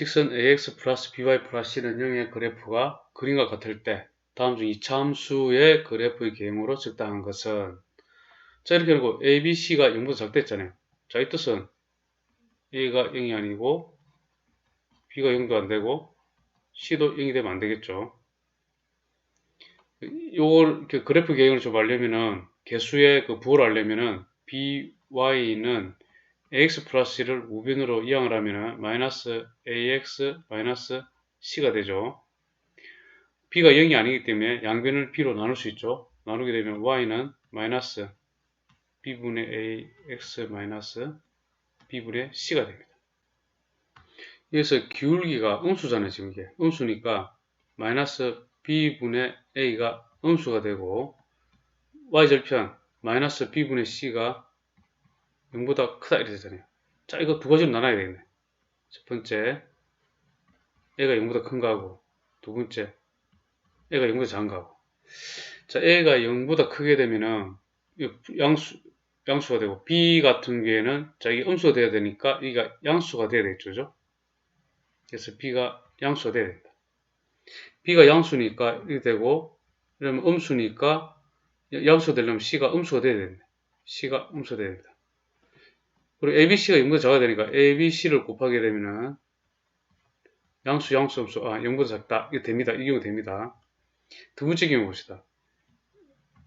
직선 ax 플러스 by 플러스 c는 0의 그래프가 그림과 같을 때 다음 중 이차 함수의 그래프의 경우로 적당한 것은 자 이렇게 하고 a, b, c가 0보다 작댔잖아요. 자 이 뜻은 a가 0이 아니고 b가 0도 안 되고 c도 0이 되면 안 되겠죠. 요걸 그래프 계획을 좀 알려면은 개수의 그 부호를 알려면은 by는 ax 플러스 를 우변으로 이항을 하면은 마이너스 ax 마이너스 c가 되죠. b가 0이 아니기 때문에 양변을 b로 나눌 수 있죠. 나누게 되면 y는 마이너스 b분의 ax 마이너스 b분의 c가 됩니다. 여기서 기울기가 음수잖아요. 지금 이게 음수니까 마이너스 b분의 a가 음수가 되고 y절편 마이너스 b분의 c가 0보다 크다 이렇게 되잖아요. 자 이거 두 가지로 나눠야 되겠네. 첫 번째 a가 0보다 큰 거하고 두 번째 a가 0보다 작은 거하고 자 a가 0보다 크게 되면은 양수 양수가 되고 b 같은 경우에는 자 이게 음수가 돼야 되니까 여기가 양수가 돼야 되겠죠. 그죠? 그래서 b가 양수가 돼야 된다. b가 양수니까 이렇게 되고 그러면 음수니까 양수가 되려면 c가 음수가 돼야 됩니다. c가 음수가 돼야 됩니다. 그리고 ABC가 0보다 작아야 되니까 ABC를 곱하게 되면은 양수, 양수, 음수, 아, 0보다 작다. 이거 됩니다. 이 경우 됩니다. 두 번째 경우 봅시다.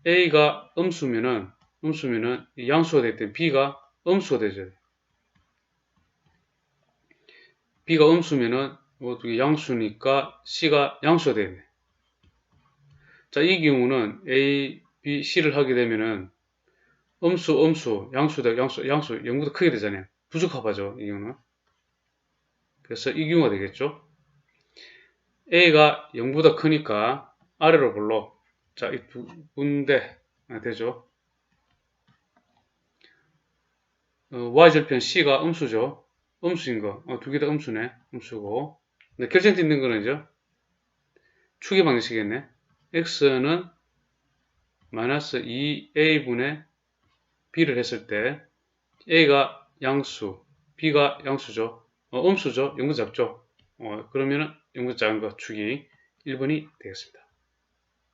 A가 음수면은, 음수면은 양수가 될 때 B가 음수가 되죠. B가 음수면은 뭐 양수니까 C가 양수가 되겠네. 자, 이 경우는 A, B, C를 하게 되면은 음수, 음수, 양수다, 양수, 양수, 0보다 크게 되잖아요. 부적합하죠, 이 경우는. 그래서 이 경우가 되겠죠. A가 0보다 크니까 아래로 불러. 자, 이 두 군데 되죠. 어, Y절편 C가 음수죠. 음수인 거. 어, 두개 다 음수네. 음수고. 네, 결정 짓는 거는 이죠. 축의 방식이겠네. X는 마이너스 2A분의 B를 했을 때 A가 양수, B가 양수죠. 어, 음수죠. 0보 작죠. 어, 그러면은 0보 작은 거 축이 1번이 되겠습니다.